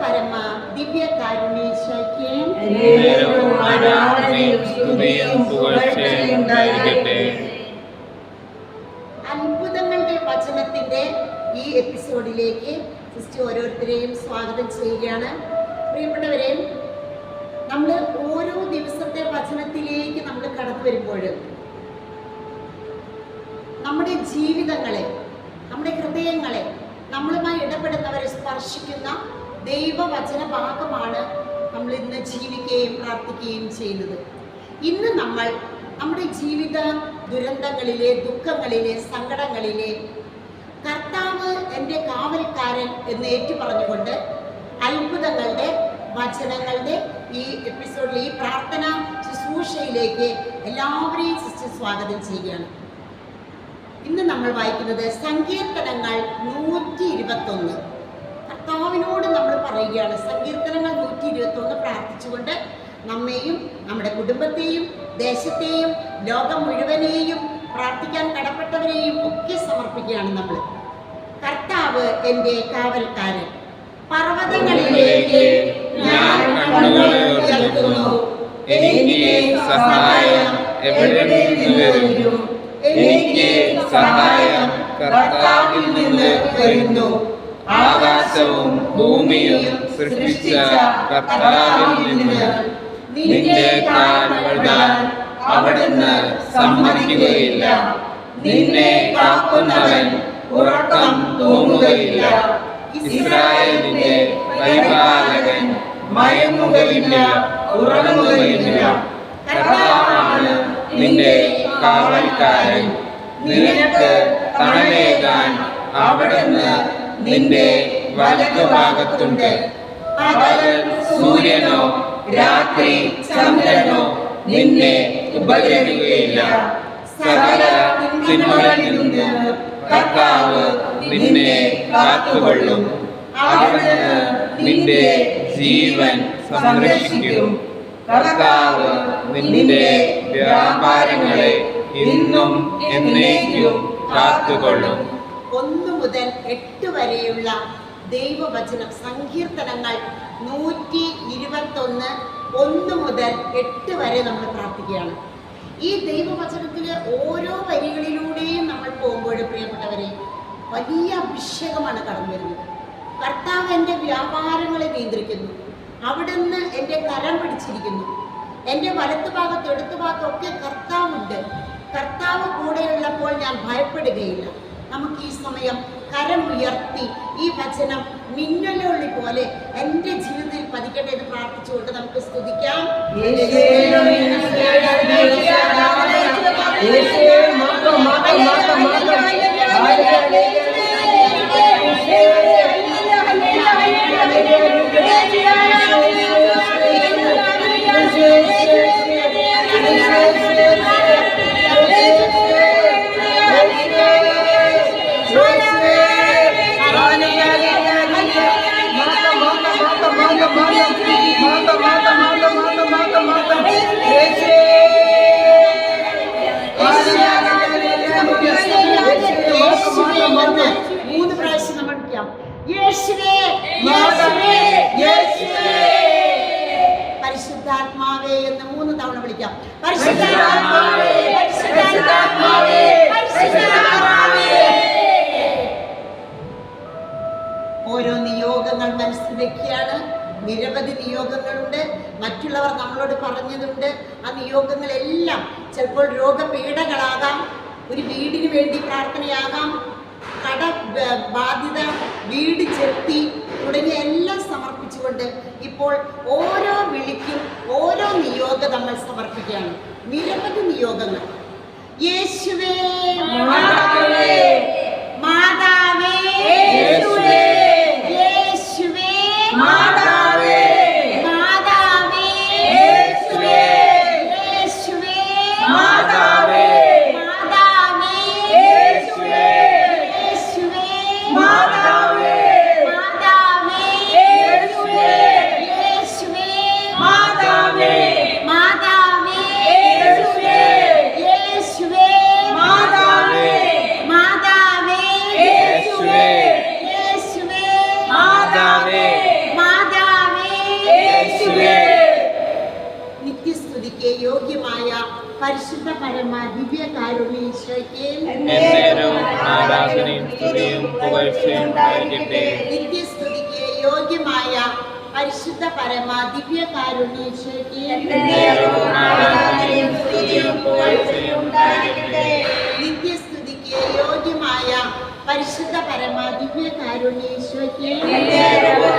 പരമ ദിവ്യ കാരുണ്യേശ്വയ്ക്ക് അത്ഭുതങ്ങളുടെ വചനത്തിന്റെ ഈ എപ്പിസോഡിലേക്ക് സിസ്റ്റർ ഓരോരുത്തരെയും സ്വാഗതം ചെയ്യുകയാണ്. പ്രിയപ്പെട്ടവരെ നമ്മൾ ഓരോ ദിവസത്തെ വചനത്തിലേക്ക് നമ്മൾ കടന്നു വരുമ്പോൾ നമ്മുടെ ജീവിതങ്ങളെ നമ്മുടെ ഹൃദയങ്ങളെ നമ്മളുമായി ഇടപെടുന്നവരെ സ്പർശിക്കുന്ന ദൈവവചന ഭാഗമാണ് നമ്മൾ ഇന്ന് ജീവിക്കുകയും പ്രാർത്ഥിക്കുകയും ചെയ്യുന്നത്. ഇന്ന് നമ്മൾ നമ്മുടെ ജീവിത ദുരന്തങ്ങളിലെ ദുഃഖങ്ങളിലെ സങ്കടങ്ങളിലെ കർത്താവ് എന്റെ കാവൽക്കാരൻ എന്ന് ഏറ്റു പറഞ്ഞുകൊണ്ട് അത്ഭുതങ്ങളുടെ വചനങ്ങളുടെ ഈ എപ്പിസോഡിൽ ഈ പ്രാർത്ഥന ശുശ്രൂഷയിലേക്ക് എല്ലാവരെയും സിസ്റ്റർ സ്വാഗതം ചെയ്യുകയാണ്. ഇന്ന് നമ്മൾ വായിക്കുന്നത് സങ്കീർത്തനങ്ങൾ നൂറ്റി ഇരുപത്തൊന്ന് കർത്താവിനോട് നമ്മൾ പറയുകയാണ് സങ്കീർത്തനങ്ങൾ നൂറ്റി ഇരുപത്തൊന്ന് പ്രാർത്ഥിച്ചുകൊണ്ട് നമ്മെയും നമ്മുടെ കുടുംബത്തെയും ദേശത്തെയും ലോകം മുഴുവനെയും പ്രാർത്ഥിക്കാൻ കടപ്പെട്ടവരെയും ഒക്കെ സമർപ്പിക്കുകയാണ് നമ്മൾ. കർത്താവ് എന്റെ കാവൽക്കാരൻ. പർവതങ്ങളിലേക്ക് ഞാൻ സഹായം എവിടെ എനിക്ക് സഹായം കർത്താവിൽ നിന്ന് വരുന്നു. ആകാശവും ഭൂമിയും സൃഷ്ടിച്ച കർത്താവിൽ നിന്ന് നിന്റെ കാലുകൾ അവിടുന്ന് സമ്മതിക്കുകയില്ല. നിന്നെ കാക്കുന്നവൻ ഉറക്കം തോന്നുകയില്ല ഇസ്രായേലിന്റെ പരിപാലകൻ മയങ്ങുകയില്ല ഉറങ്ങുകയില്ല. കർത്താവാണ് നിന്റെ കാവൽക്കാരൻ. നിനക്ക് തണലേകാൻ അവിടുന്ന് നിന്റെ വലതുഭാഗത്തുണ്ട് പകൽ സൂര്യനോ രാത്രി ചന്ദ്രനോ നിന്നെ ഉപദ്രവിക്കുകയില്ല. സകല തിന്മകളിൽ നിന്ന് കർത്താവ് നിന്നെ കാത്തുകൊള്ളും. അവിടുന്ന് നിന്റെ ജീവൻ സംരക്ഷിക്കും. കർത്താവ് നിന്റെ വ്യാപാരങ്ങളെ ഇന്നും എന്നേക്കും കാത്തുകൊള്ളും. മുതൽ എട്ട് വരെയുള്ള ദൈവവചനം സങ്കീർത്തനങ്ങൾ നൂറ്റി ഇരുപത്തൊന്ന് ഒന്ന് മുതൽ എട്ട് വരെ നമ്മൾ പ്രാർത്ഥിക്കുകയാണ്. ഈ ദൈവവചനത്തിലെ ഓരോ വരികളിലൂടെയും നമ്മൾ പോകുമ്പോൾ പ്രിയപ്പെട്ടവരെ വലിയ അഭിഷേകമാണ് കടന്നു വരുന്നത്. കർത്താവ് എന്റെ വ്യാപാരങ്ങളെ നിയന്ത്രിക്കുന്നു. അവിടുന്ന് എന്റെ കരം പിടിച്ചിരിക്കുന്നു. എന്റെ വലത്തു ഭാഗത്ത് എടുത്തു ഭാഗത്തൊക്കെ കർത്താവുണ്ട്. കർത്താവ് കൂടെയുള്ളപ്പോൾ ഞാൻ ഭയപ്പെടുകയില്ല. നമുക്ക് ഈ സമയം കരം ഉയർത്തി ഈ വചനം മിന്നലുള്ളി പോലെ എന്റെ ജീവിതത്തിൽ പതിക്കട്ടെ എന്ന് പ്രാർത്ഥിച്ചുകൊണ്ട് നമുക്ക് സ്തുതിക്കാം. യേശുവേ മനസ്സിൽ നിരവധി നിയോഗങ്ങളുണ്ട്. മറ്റുള്ളവർ നമ്മളോട് പറഞ്ഞതുണ്ട്. ആ നിയോഗങ്ങളെല്ലാം ചിലപ്പോൾ രോഗപീഠകളാകാം. ഒരു വീടിന് വേണ്ടി പ്രാർത്ഥനയാകാം. കട ബാധ്യത വീട് ചെത്തി തുടങ്ങിയ എല്ലാം സമർപ്പിച്ചുകൊണ്ട് ഇപ്പോൾ ഓരോ വിളിക്കും ഓരോ നിയോഗം നമ്മൾ സമർപ്പിക്കുകയാണ്. നിരവധി നിയോഗങ്ങൾ. യേശുവേ യോഗ്യമായ പരിശുദ്ധ പരമ ദിവ്യ പുകഴ്ചയും ഉണ്ടായിരിക്കട്ടെ. നിത്യസ്തുതിക്ക് യോഗ്യമായ പരിശുദ്ധ പരമ ദിവ്യ പുകഴ്ചയും ഉണ്ടായിരിക്കട്ടെ. നിത്യസ്തുതിക്ക് യോഗ്യമായ പരിശുദ്ധ പരമ ദിവ്യ കാരുണ്യേശ്വയ്ക്ക് എന്നേരവും